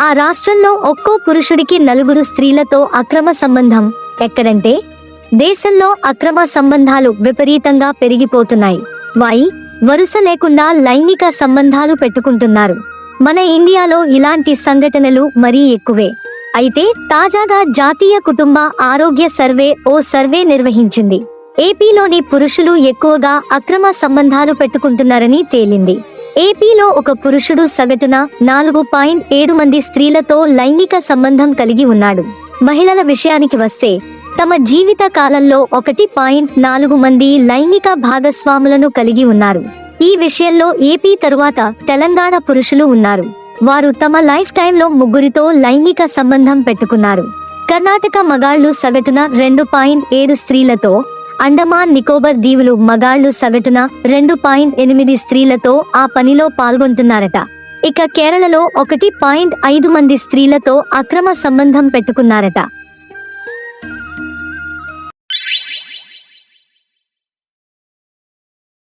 ఆ రాష్ట్రంలో ఒక్కో పురుషుడికి నలుగురు స్త్రీలతో అక్రమ సంబంధం. ఎక్కడంటే దేశంలో అక్రమ సంబంధాలు విపరీతంగా పెరిగిపోతున్నాయి. వాయి వరుస లేకుండా లైంగిక సంబంధాలు పెట్టుకుంటున్నారు. మన ఇండియాలో ఇలాంటి సంఘటనలు మరీ ఎక్కువే. అయితే తాజాగా జాతీయ కుటుంబ ఆరోగ్య సర్వే ఓ సర్వే నిర్వహించింది. ఏపీలోని పురుషులు ఎక్కువగా అక్రమ సంబంధాలు పెట్టుకుంటున్నారని తేలింది. ఏపీలో ఒక పురుషుడు సగటున నాలుగు పాయింట్ ఏడు మంది స్త్రీలతో లైంగిక సంబంధం కలిగి ఉన్నాడు. మహిళల విషయానికి వస్తే తమ జీవిత కాలంలో ఒకటి పాయింట్ నాలుగు మంది లైంగిక భాగస్వాములను కలిగి ఉన్నారు. ఈ విషయంలో ఏపీ తరువాత తెలంగాణ పురుషులు ఉన్నారు. వారు తమ లైఫ్ టైంలో ముగ్గురితో లైంగిక సంబంధం పెట్టుకున్నారు. కర్ణాటక మగాళ్ళు సగటున రెండు పాయింట్ ఏడు స్త్రీలతో అండమాన్ నికోబర్ దీవులు మగాళ్ళు సగటున రెండు పాయింట్ ఎనిమిది స్త్రీలతో ఆ పనిలో పాల్గొంటున్నారట. ఇక కేరళలో ఒకటి పాయింట్ ఐదు మంది స్త్రీలతో అక్రమ సంబంధం పెట్టుకున్నారట.